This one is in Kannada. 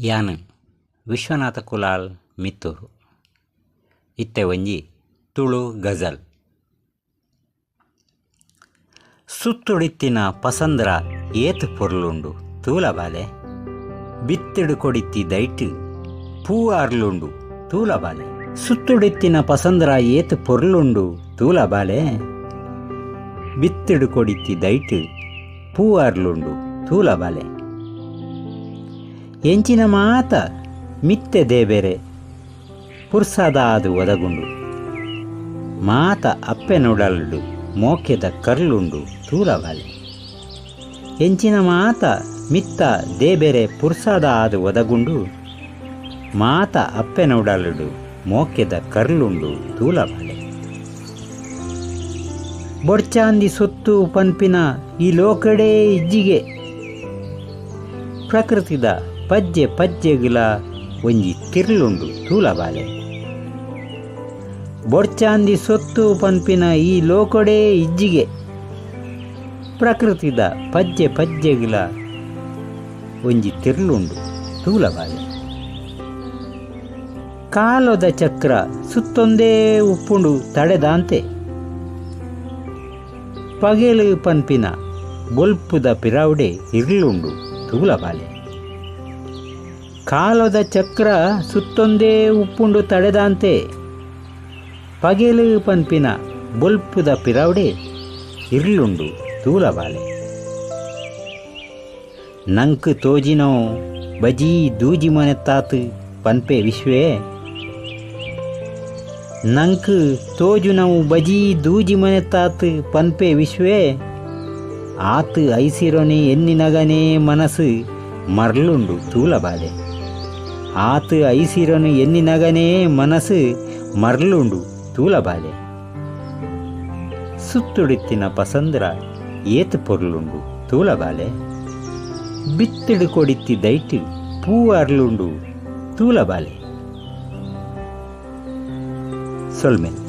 ಯಾನ್ ವಿಶ್ವನಾಥ ಕುಲಾಲ್ ಮಿತ್ತೂರು. ಇತ್ತೆ ಒಂಜಿ ತುಳು ಗಜಲ್. ಸುತ್ತುಡಿತ್ತಿನ ಪಸಂದ್ರ ಏತ್ ಪೊರ್ಲುಂಡು ತೂಲಬಾಲೆ, ಬಿತ್ತಿಡು ಕೊಡಿತ್ತಿ ದೈಟ್ ಪೂ ತೂಲ ತೂಲಬಾಲೆ. ಸುತ್ತುಡಿತ್ತಿನ ಪಸಂದ್ರ ಏತ್ ಪೊರ್ಲುಂಡು ತೂಲಬಾಲೆ, ಬಿತ್ತಿಡು ಕೊಡಿತ್ತಿ ದೈಟ್ ಪೂ ತೂಲ ತೂಲಬಾಲೆ. ಎಂಚಿನ ಮಾತ ಮಿತ್ತೆ ದೇಬೇರೆ ಪುರ್ಸಾದ ಅದು ಒದಗುಂಡು. ಮಾತ ಅಪ್ಪೆ ನೋಡಲ್ಡು, ಮೋಕ್ಯದ ಕರ್ಲುಂಡು ತೂಲಬಾಲೆ ಎಂಚಿನ ಮಾತ ಮಿತ್ತ ದೇಬೇರೆ ಪುರ್ಸಾದ ಅದು ಒದಗುಂಡು. ಮಾತ ಅಪ್ಪೆ ನೋಡಲ್ಡು, ಮೋಕ್ಯದ ಕರ್ಲುಂಡು ತೂಲಬಾಲೆ ಬೊಡ್ಚಾಂದಿ ಸೊತ್ತು ಪನ್ಪಿನ ಈ ಲೋಕಡೇ ಇಜ್ಜಿಗೆ. ಪ್ರಕೃತಿದ ಪಜ್ಜೆ ಪಜ್ಜೆಗಳ ಒಂಜಿ ತಿರ್ಲುಂಡು ತೂಲಬಾಲೆ. ಬೊಡ್ಚಾಂದಿ ಸೊತ್ತು ಪನ್ಪಿನ ಈ ಲೋಕೊಡೆ ಇಜ್ಜಿಗೆ ಪ್ರಕೃತಿದ ಪಜ್ಜೆ ಪಜ್ಜೆಗಿಲ ಒಂಜಿ ತಿರ್ಲುಂಡು ತೂಲಬಾಲೆ. ಕಾಲದ ಚಕ್ರ ಸುತ್ತೊಂದೇ ಉಪ್ಪುಂಡು ತಡೆದಾಂತೆ. ಪಗೆಲು ಪನ್ಪಿನ ಗೊಲ್ಪುದ ಪಿರಾವುಡೆ ಇರ್ಲುಂಡು ತೂಲಬಾಲೆ. ಕಾಲದ ಚಕ್ರ ಸುತ್ತೊಂದೇ ಉಪ್ಪುಂಡು ತಡೆದಂತೆ ಪಗೆಲು ಪಂಪಿನ ಬೊಲ್ಪುದ ಪಿರಾವಡೆ ಇರ್ಲುಂಡು ತೂಲಬಾಲೆ ನಂಕ್ ತೋಜಿನೋ ಬಜಿ ದೂಜಿ ಮನೆತ್ತಾತು ಪನ್ಪೆ ವಿಶ್ವೇ. ನಂಕ್ ತೋಜು ನಾವು ಬಜಿ ದೂಜಿ ಮನೆತ್ತಾತು ಪನ್ಪೆ ವಿಶ್ವೇ. ಆತು ಐಸಿರೋನೆ ಎನ್ನಿನಗನೇ ಮನಸ್ಸು ಮರ್ಲುಂಡು ತೂಲಬಾಲೆ ಆತು ಐಸಿರನು ಎನ್ನಿನಗನೇ ಮನಸ್ಸು ಮರ್ಲುಂಡು ತೂಲಬಾಲೆ. ಸುತ್ತುಡಿತ್ತಿನ ಪಸಂದ್ರ ಏತು ಪೊರ್ಲುಂಡು ತೂಲಬಾಲೆ. ಬಿತ್ತಿಡು ಕೊಡಿತ್ತಿ ದೈಟಿ ಪೂ ಅರ್ಲುಂಡು ತೂಲಬಾಲೆ. ಸೊಲ್ಮೆನ್.